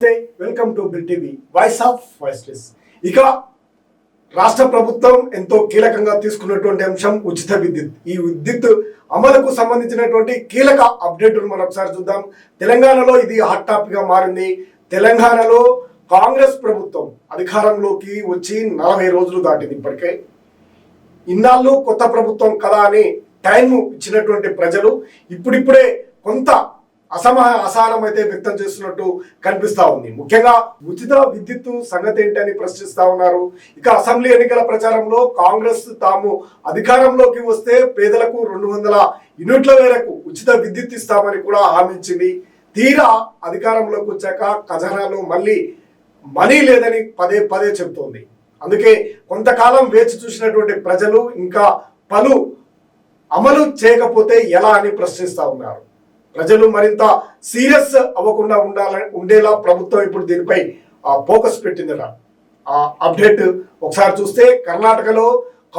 Welcome to Bill TV voice of voiceless ఇక రాష్ట్ర ప్రభుత్వం ఎంతో కీలకంగా తీసుకున్నటువంటి అంశం ఉచిత విద్యుత్. ఈ విద్యుత్ అమలుకు సంబంధించినటువంటి కీలక అప్డేట్ను మనం ఒకసారి చూద్దాం. తెలంగాణలో ఇది హాట్ టాపిక్గా మారింది. తెలంగాణలో కాంగ్రెస్ ప్రభుత్వం అధికారంలోకి వచ్చి నలభై రోజులు దాటింది ఇప్పటికే. ఇన్నాళ్ళు కొత్త ప్రభుత్వం కదా అని టైం ఇచ్చినటువంటి ప్రజలు ఇప్పుడిప్పుడే కొంత అసమ అసహనం అయితే వ్యక్తం చేస్తున్నట్టు కనిపిస్తా ఉంది. ముఖ్యంగా ఉచిత విద్యుత్ సంగతి ఏంటని ప్రశ్నిస్తా ఉన్నారు. ఇక అసెంబ్లీ ఎన్నికల ప్రచారంలో కాంగ్రెస్ తాము అధికారంలోకి వస్తే పేదలకు రెండు వందల యూనిట్ల మేరకు ఉచిత విద్యుత్ ఇస్తామని కూడా హామీ తీరా అధికారంలోకి వచ్చాక ఖజానాలో మళ్ళీ మనీ లేదని పదే పదే చెబుతోంది. అందుకే కొంతకాలం వేచి చూసినటువంటి ప్రజలు ఇంకా పలు అమలు చేయకపోతే ఎలా అని ప్రశ్నిస్తా ఉన్నారు. ప్రజలు మరింత సీరియస్ అవ్వకుండా ఉండాలని ఉండేలా ప్రభుత్వం ఇప్పుడు దీనిపై ఫోకస్ పెట్టిందట. ఆ అప్డేట్ ఒకసారి చూస్తే కర్ణాటకలో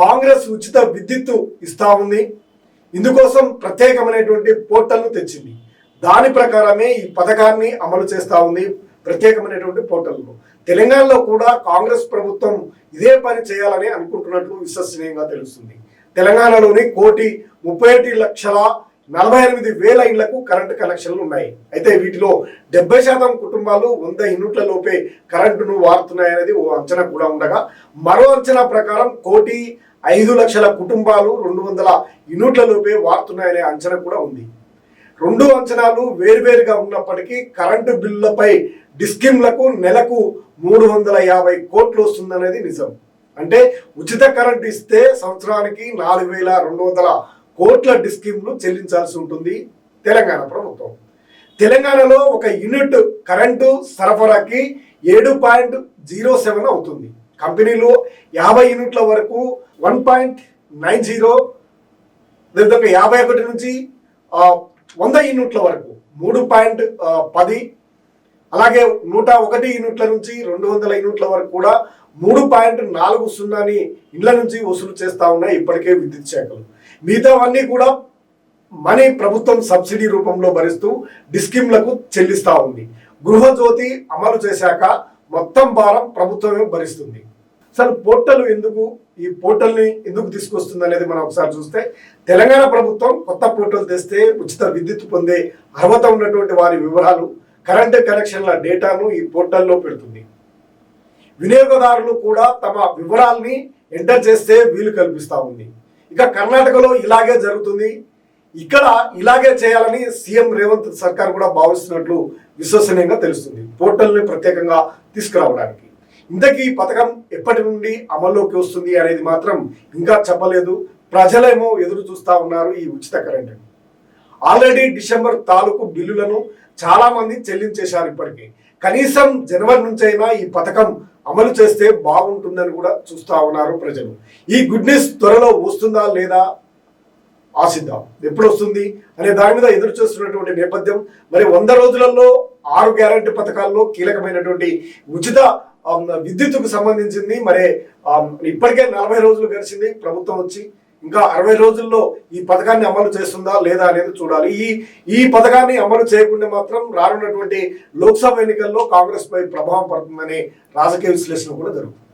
కాంగ్రెస్ ఉచిత విద్యుత్తు ఇస్తా ఉంది. ఇందుకోసం ప్రత్యేకమైనటువంటి పోర్టల్ను తెచ్చింది. దాని ప్రకారమే ఈ పథకాన్ని అమలు చేస్తా ఉంది ప్రత్యేకమైనటువంటి పోర్టల్ను. తెలంగాణలో కూడా కాంగ్రెస్ ప్రభుత్వం ఇదే పని చేయాలని అనుకుంటున్నట్లు విశ్వసనీయంగా తెలుస్తుంది. తెలంగాణలోని కోటి ముప్పై లక్షల నలభై ఎనిమిది వేల ఇళ్ళకు కరెంటు కనెక్షన్లు ఉన్నాయి. అయితే వీటిలో డెబ్బై శాతం కుటుంబాలు వంద యూనిట్ల లోపే కరెంటును వాడుతున్నాయనేది ఓ అంచనా కూడా ఉండగా మరో అంచనా ప్రకారం కోటి ఐదు లక్షల కుటుంబాలు రెండు వందల యూనిట్ల లోపే వాడుతున్నాయనే అంచనా కూడా ఉంది. రెండు అంచనాలు వేరువేరుగా ఉన్నప్పటికీ కరెంటు బిల్లులపై డిస్కిమ్లకు నెలకు మూడు వందల యాభై కోట్లు వస్తుందనేది నిజం. అంటే ఉచిత కరెంటు ఇస్తే సంవత్సరానికి నాలుగు వేల రెండు వందల కోట్ల డిస్కిమ్లు చెల్లించాల్సి ఉంటుంది తెలంగాణ ప్రభుత్వం. తెలంగాణలో ఒక యూనిట్ కరెంటు సరఫరాకి ఏడు పాయింట్ జీరో సెవెన్ అవుతుంది. కంపెనీలు యాభై యూనిట్ల వరకు వన్ పాయింట్ నైన్ జీరో అదేవిధంగా యాభై ఒకటి నుంచి వంద యూనిట్ల వరకు మూడు పాయింట్ పది అలాగే నూట ఒకటి యూనిట్ల నుంచి రెండు వందల యూనిట్ల వరకు కూడా మూడు పాయింట్ నాలుగు సున్నాని ఇండ్ల నుంచి వసూలు చేస్తా ఉన్నాయి ఇప్పటికే విద్యుత్ శాఖలు. మిగతావన్నీ కూడా మనీ ప్రభుత్వం సబ్సిడీ రూపంలో భరిస్తూ డిస్కిమ్లకు చెల్లిస్తా ఉంది. గృహజ్యోతి అమలు చేశాక మొత్తం భారం ప్రభుత్వమే భరిస్తుంది. అసలు పోర్టల్ ఎందుకు ఈ పోర్టల్ని ఎందుకు తీసుకొస్తుంది అనేది మనం ఒకసారి చూస్తే తెలంగాణ ప్రభుత్వం కొత్త పోర్టల్ తెస్తే ఉచిత విద్యుత్ పొందే అర్హత ఉన్నటువంటి వారి వివరాలు కరెంట్ కనెక్షన్ల డేటాను ఈ పోర్టల్లో పెడుతుంది. వినియోగదారులు కూడా తమ వివరాల్ని ఎంటర్ చేస్తే వీలు కల్పిస్తూ ఉంది. ఇక కర్ణాటకలో ఇలాగే జరుగుతుంది. ఇక్కడ ఇలాగే చేయాలని సీఎం రేవంత్ సర్కార్ కూడా భావిస్తున్నట్లు విశ్వసనీయంగా తెలుస్తుంది. పోర్టల్ని ప్రత్యేకంగా తీసుకురావడానికి. ఇంతకీ ఈ పథకం ఎప్పటి నుండి అమల్లోకి వస్తుంది అనేది మాత్రం ఇంకా చెప్పలేదు. ప్రజలేమో ఎదురు చూస్తూ ఉన్నారు ఈ ఉచిత కరెంట్ ఆల్రెడీ డిసెంబర్ తాలూకు బిల్లులను చాలా మంది చెల్లించేశారు ఇప్పటికీ. కనీసం జనవరి నుంచి అయినా ఈ పథకం అమలు చేస్తే బాగుంటుందని కూడా చూస్తా ఉన్నారు ప్రజలు. ఈ గుడ్ న్యూస్ త్వరలో వస్తుందా లేదా ఆశిద్దాం. ఎప్పుడు వస్తుంది అనే దాని మీద ఎదురు చూస్తున్నటువంటి నేపథ్యం మరి వంద రోజులలో ఆరు గ్యారంటీ పథకాల్లో కీలకమైనటువంటి ఉచిత విద్యుత్కు విద్యుత్తుకు సంబంధించింది. మరి ఇప్పటికే నలభై రోజులు గడిచింది ప్రభుత్వం వచ్చి ఇంకా అరవై రోజుల్లో ఈ పథకాన్ని అమలు చేస్తుందా లేదా అనేది చూడాలి. ఈ ఈ పథకాన్ని అమలు చేయకుండా మాత్రం రానున్నటువంటి లోక్సభ ఎన్నికల్లో కాంగ్రెస్ పై ప్రభావం పడుతుందనే రాజకీయ విశ్లేషణ కూడా జరుగుతుంది.